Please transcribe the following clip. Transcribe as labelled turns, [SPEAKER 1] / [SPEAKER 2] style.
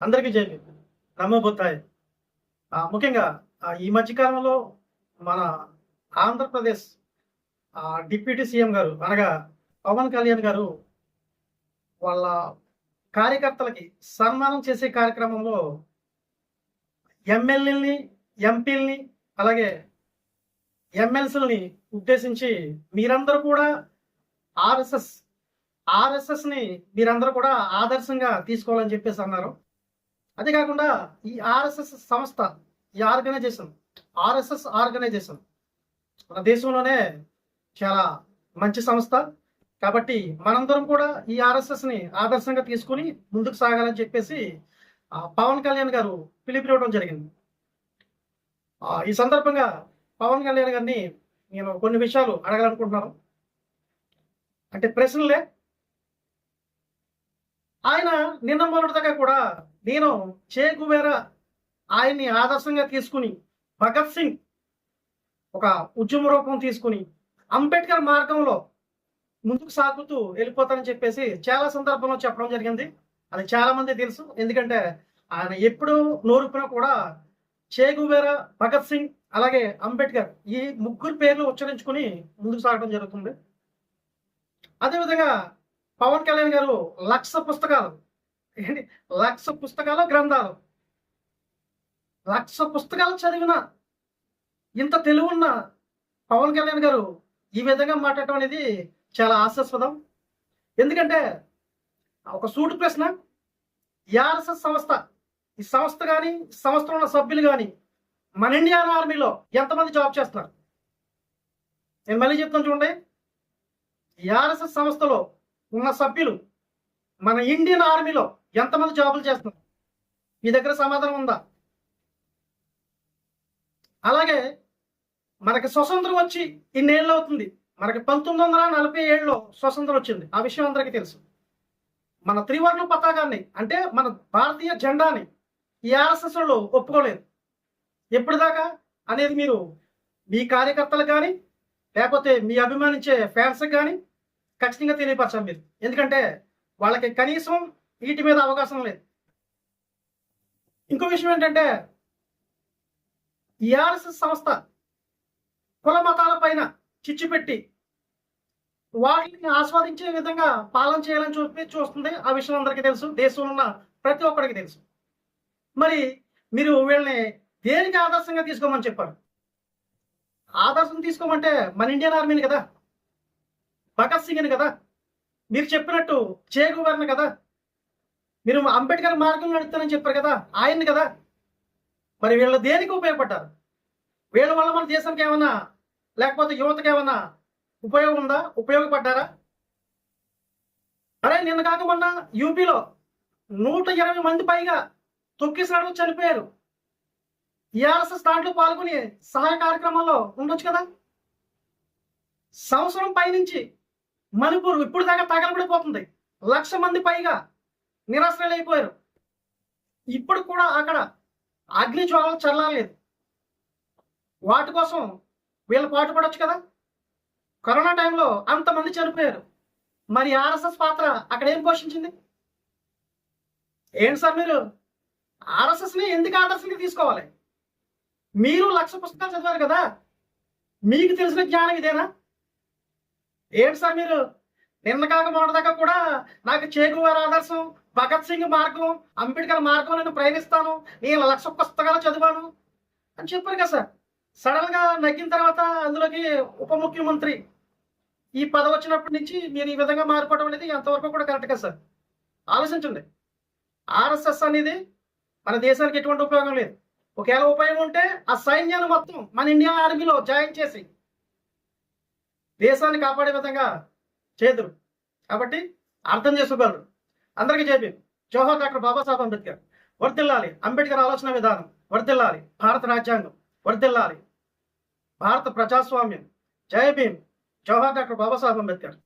[SPEAKER 1] అందరికీ జైలు నమ్మబోతాయి ముఖ్యంగా ఈ మధ్యకాలంలో మన ఆంధ్రప్రదేశ్ డిప్యూటీ సీఎం గారు అనగా పవన్ కళ్యాణ్ గారు వాళ్ళ కార్యకర్తలకి సన్మానం చేసే కార్యక్రమంలో ఎమ్మెల్యేలని ఎంపీలని అలాగే ఎమ్మెల్సీలని ఉద్దేశించి మీరందరూ కూడా ఆర్ఎస్ఎస్ ఆర్ఎస్ఎస్ని మీరందరూ కూడా ఆదర్శంగా తీసుకోవాలని చెప్పేసి అన్నారు. అదే కాకుండా ఈ ఆర్ఎస్ఎస్ సంస్థ ఈ ఆర్గనైజేషన్ ఆర్ఎస్ఎస్ ఆర్గనైజేషన్ మన దేశంలోనే చాలా మంచి సంస్థ. కాబట్టి మనందరం కూడా ఈ ఆర్ఎస్ఎస్ని ఆదర్శంగా తీసుకుని ముందుకు సాగాలని చెప్పేసి పవన్ కళ్యాణ్ గారు పిలుపునివ్వడం జరిగింది. ఈ సందర్భంగా పవన్ కళ్యాణ్ గారిని నేను కొన్ని విషయాలు అడగాలనుకుంటున్నాను. అంటే ప్రశ్నలే ఆయన నిన్న మొదటిదాకా కూడా నేను చే గుబేరా ఆయన్ని ఆదర్శంగా తీసుకుని భగత్ సింగ్ ఒక ఉద్యమ రూపం తీసుకుని అంబేద్కర్ మార్గంలో ముందుకు సాగుతూ వెళ్ళిపోతానని చెప్పేసి చాలా సందర్భంలో చెప్పడం జరిగింది. అది చాలా మంది తెలుసు. ఎందుకంటే ఆయన ఎప్పుడు నోరుపినా కూడా చే గుబేరా భగత్ సింగ్ అలాగే అంబేద్కర్ ఈ ముగ్గురు పేర్లు ఉచ్చరించుకుని ముందుకు సాగడం జరుగుతుంది. అదేవిధంగా పవన్ కళ్యాణ్ గారు లక్ష పుస్తకాలు. ఏంటి? లక్ష పుస్తకాలు గ్రంథాలు. లక్ష పుస్తకాలు చదివిన ఇంత తెలివున్న పవన్ కళ్యాణ్ గారు ఈ విధంగా మాట్లాడటం అనేది చాలా ఆశాస్పదం. ఎందుకంటే ఒక సూటు ప్రశ్న ఆర్ఎస్ఎస్ సంస్థ ఈ సంస్థ కానీ సంస్థలో ఉన్న సభ్యులు కానీ మన ఇండియన్ ఆర్మీలో ఎంతమంది జాబ్ చేస్తున్నారు? నేను మళ్ళీ చెప్తాను చూడండి. ఆర్ఎస్ఎస్ సంస్థలో ఉన్న సభ్యులు మన ఇండియన్ ఆర్మీలో ఎంతమంది జాబులు చేస్తున్నారు? మీ దగ్గర సమాధానం ఉందా? అలాగే మనకి స్వతంత్రం వచ్చి ఇన్నేళ్ళు అవుతుంది. మనకి పంతొమ్మిది వందల నలభై ఏడులో స్వతంత్రం వచ్చింది. ఆ విషయం అందరికీ తెలుసు. మన త్రివర్ణ పతాకాన్ని అంటే మన భారతీయ జెండాని ఈ ఆర్ఎస్ఎస్ వాళ్ళు ఒప్పుకోలేదు. ఎప్పటిదాకా అనేది మీరు మీ కార్యకర్తలు కానీ లేకపోతే మీ అభిమానించే ఫ్యాన్స్ కానీ ఖచ్చితంగా తెలియపరచాలి మీరు ఎందుకంటే వాళ్ళకి కనీసం వీటి మీద అవకాశం లేదు. ఇంకో విషయం ఏంటంటే ఈ సంస్థ కుల మతాల పైన చిచ్చు పెట్టి వాటిని ఆస్వాదించే విధంగా పాలన చేయాలని చూపి చూస్తుంది. ఆ విషయం అందరికీ తెలుసు. దేశంలో ఉన్న ప్రతి ఒక్కరికి తెలుసు. మరి మీరు వీళ్ళని దేనికి ఆదర్శంగా తీసుకోమని చెప్పారు? ఆదర్శం తీసుకోమంటే మన ఇండియన్ ఆర్మీని కదా. భగత్ సింగ్ని కదా? మీరు చెప్పినట్టు చేగువారిని కదా? మీరు అంబేద్కర్ మార్గం నడుపుతానని చెప్పారు కదా? ఆయన్ని కదా? మరి వీళ్ళు దేనికి ఉపయోగపడ్డారు? వీళ్ళ వల్ల మన దేశానికి ఏమన్నా లేకపోతే యువతకి ఏమన్నా ఉపయోగం ఉందా? ఉపయోగపడ్డారా? అరే నిన్న కాక మొన్న యూపీలో నూట ఇరవై మంది పైగా తొక్కిసాడు చనిపోయారు. టీఆర్ఎస్ఎస్ దాంట్లో పాల్గొని సహాయ కార్యక్రమాల్లో ఉండొచ్చు కదా? సంవత్సరం పైనుంచి మణిపూర్ ఇప్పుడు దాకా తగలబడిపోతుంది. లక్ష మంది పైగా నిరాశ్రయులైపోయారు ఇప్పుడు కూడా అక్కడ అగ్ని జ్వాలలు చల్లలేదు వాటి కోసం వీళ్ళు పాటుపడొచ్చు కదా? కరోనా టైంలో అంతమంది చనిపోయారు. మరి ఆర్ఎస్ఎస్ పాత్ర అక్కడ ఏం పోషించింది? ఏంటి సార్ మీరు? ఆర్ఎస్ఎస్ని ఎందుకు ఆదర్శంగా తీసుకోవాలి? మీరు లక్ష పుస్తకాలు చదివారు కదా? మీకు తెలిసిన జ్ఞానం ఇదేనా? ఏంటి సార్ మీరు నిన్న కాక మొన్నదాకా కూడా నాకు చేగువారి ఆదర్శం భగత్ సింగ్ మార్గం అంబేద్కర్ మార్గం నేను ప్రయాణిస్తాను నేను లక్ష పుస్తకాలు చదివాను. అని చెప్పారు కదా సార్. సడన్గా నగ్గిన తర్వాత అందులోకి ఉప ముఖ్యమంత్రి ఈ పదవి వచ్చినప్పటి నుంచి మీరు ఈ విధంగా మారిపోవడం అనేది ఎంతవరకు కూడా కరెక్ట్ కదా సార్. ఆలోచించండి. ఆర్ఎస్ఎస్ అనేది మన దేశానికి ఎటువంటి ఉపయోగం లేదు. ఒకవేళ ఉపయోగం ఉంటే ఆ సైన్యాన్ని మొత్తం మన ఇండియా ఆర్మీలో జాయిన్ చేసి దేశాన్ని కాపాడే విధంగా చేదురు కాబట్టి అర్థం చేసుకోగలరు. అందరికీ చెప్పి జోహర్ డాక్టర్ బాబాసాహెబ్ అంబేద్కర్. వర్దిల్లాలి. అంబేద్కర్ ఆలోచన విధానం. వర్దిల్లాలి. భారత రాజ్యాంగం. వర్దిల్లాలి. భారత ప్రజాస్వామ్యం. జై భీమ్. జవహర్ డాక్టర్ బాబాసాహెబ్ అంబేద్కర్.